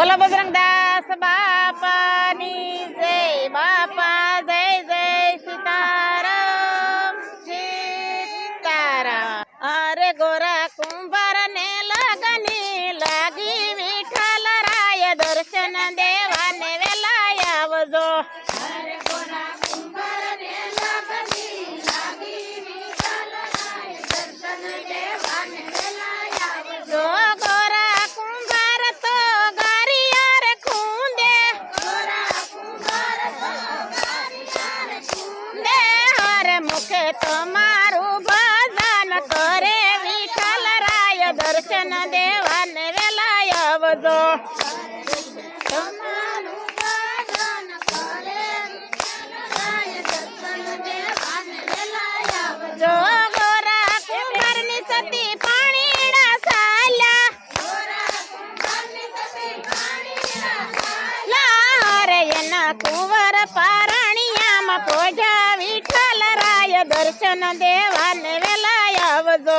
બોલો બજરંગ દાસ બાપાની જય બા દર્શન દેવાને વેલા આવજો.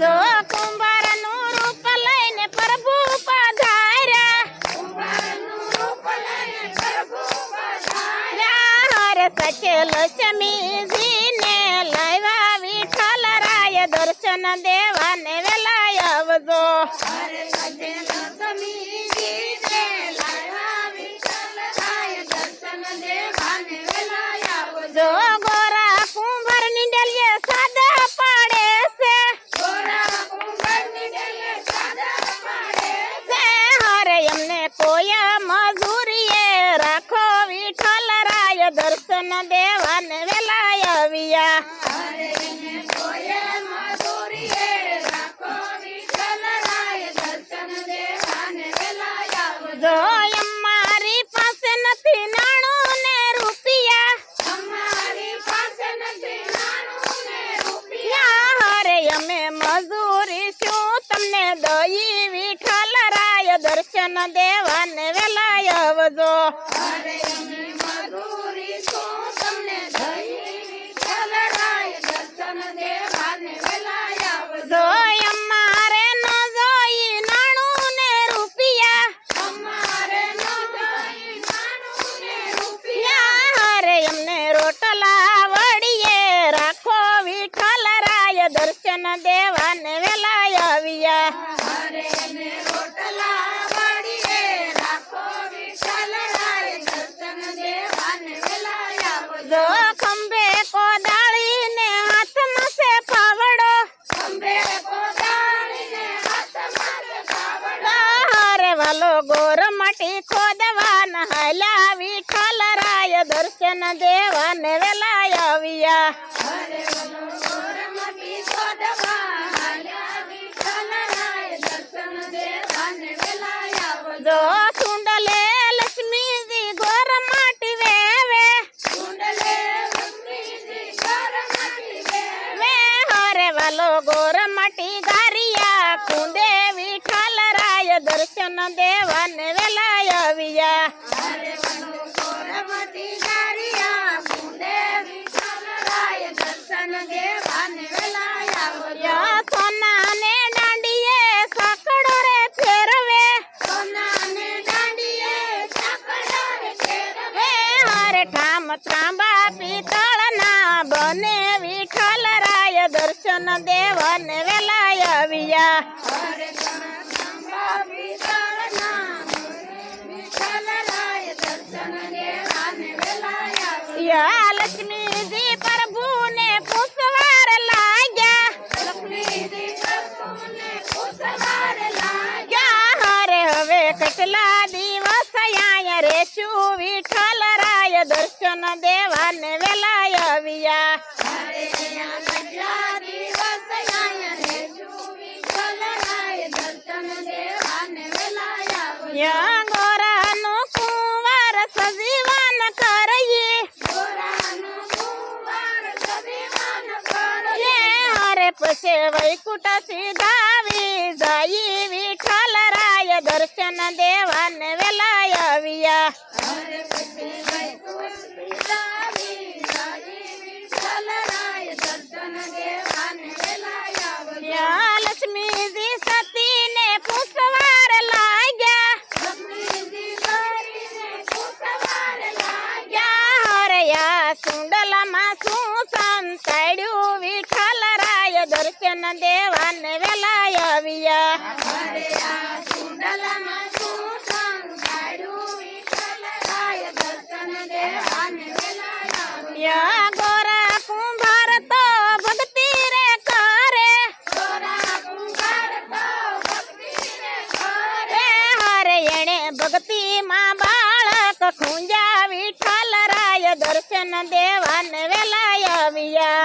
જો કુંભારનું લઈને પ્રભુ પધાર્યા. હર સચેલ ચમીજી ને રાય દર્શન દેવા ને દર્શન દેવન વેલાય આવજો. દેવાન હાલ્યા વિઠ્ઠલ રાય દર્શન દેવાન વેલા આવ્યા. જો સુંડલે લક્ષ્મીજી ગોર માટી વેવે. વે હરે વાલો ગોર માટી ગારિયા કુંદ યા સોના ને બને વિઠ્ઠલ રાય દર્શન દેવાને વેલા આવ્યા લક્ષ્મીજી પ્રભુને પુષ્વાર લાગ્યા. યા હરે હવે કેટલા દિવસ આયા? રેશું વિઠ્ઠલ રાય દર્શન દેવાને વેલા આવ્યા. ગોરાનો કુંવાર સજીવન કરઈએ યે હરે પછી વૈકુંઠ સીધાવી જાય વિઠ્ઠલ રાય દર્શન દેવાને વેલા આવ્યા. લક્ષ્મીજી સતીને દર્શન દેવાને વેલા આવ્યા યા ગોરા કુંભાર તો ભક્તિ રે કરે. રે હરે એણે ભક્તિ માં બાળક ખૂંજા વિઠ્ઠલ રાય દર્શન દેવાને વેલા આવ્યા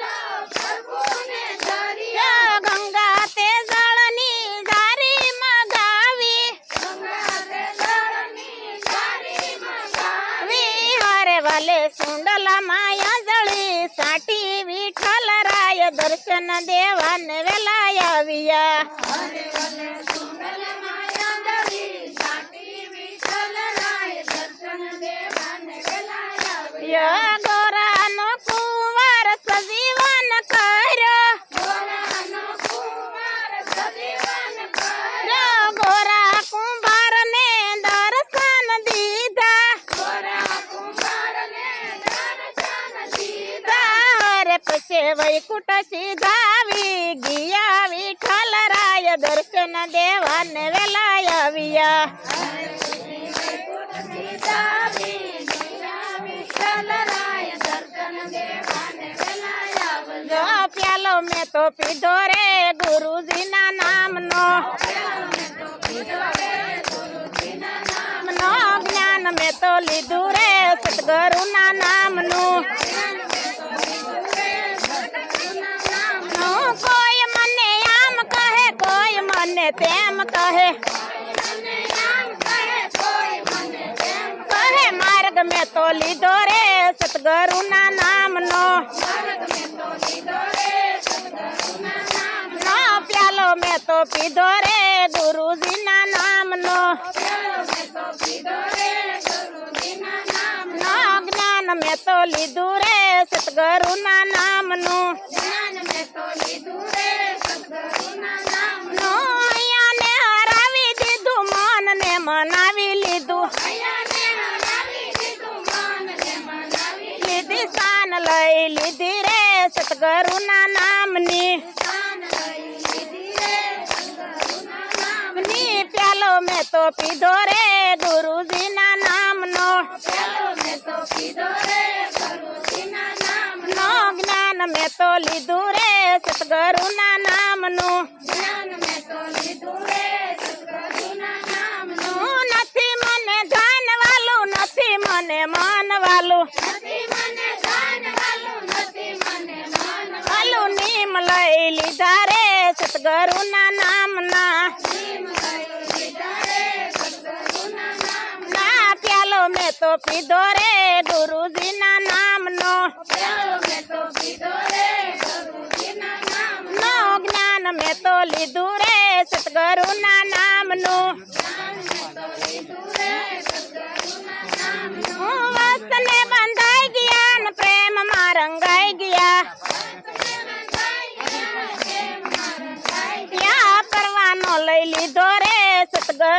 દર્શન દેવાને વેલા આવ્યા વૈકુંઠ સીધાવી ગયા વિઠ્ઠલ રાય દર્શન દેવાને વેલા આવ્યા જો પ્યાલો મેં તો પીધો રે ગુરુજીના નામનો. નામનો જ્ઞાન મેં તો લીધું રે સદગુરુના નામનું. તેમ કહે. કહે, માર્ગ મેં તો લીધો રે સતગુરુના નામ નો પ્યાલો મેં તો પીધો રે ગુરુજીના નામ નો સતગુરુના નામની. પ્યાલો મેં તો પીધો રે ગુરુજીના નામનો. મેં તો લીધું રે સતગુરુના નામનું. નથી મને ધન વાલું નથી મને મન વાલું નીમ લઈ લીધા રે સતગુરુના નામ ના પ્યાલો મેં તો પીધો રે ગુરુજીના નામ નો જ્ઞાન મેં તો લીધું રે સતગુરુના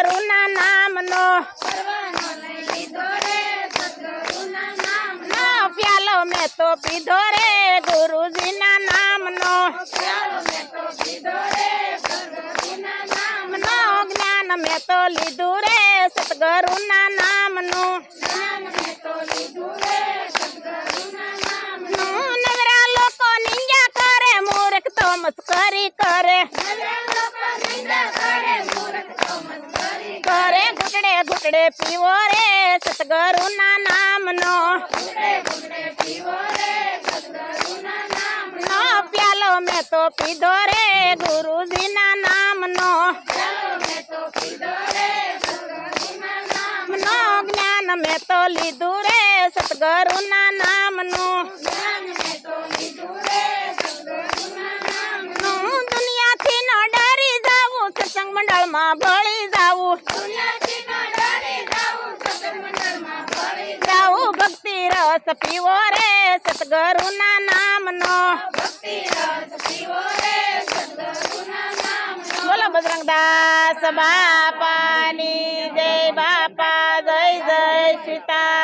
સતગુરુના નામનો. પ્યાલો મેં તો પીધો રે ગુરુજીના નામનો. જ્ઞાન મેં તો ઘૂંટડે પીવો રે સતગુરુના નામ નો પ્યાલો મેં તો પીધો રે ગુરુજીના નામ નો જ્ઞાન મેં તો લીધું રે સતગુરુના નો હું દુનિયાથી ન ડરી જાવું સત્સંગ મંડળમાં ભળી જાવું રસ પીવો રે સતગુરુ ના નામ નો બોલો બજરંગદાસ બાપાની જય બાપા, જય જય સીતા.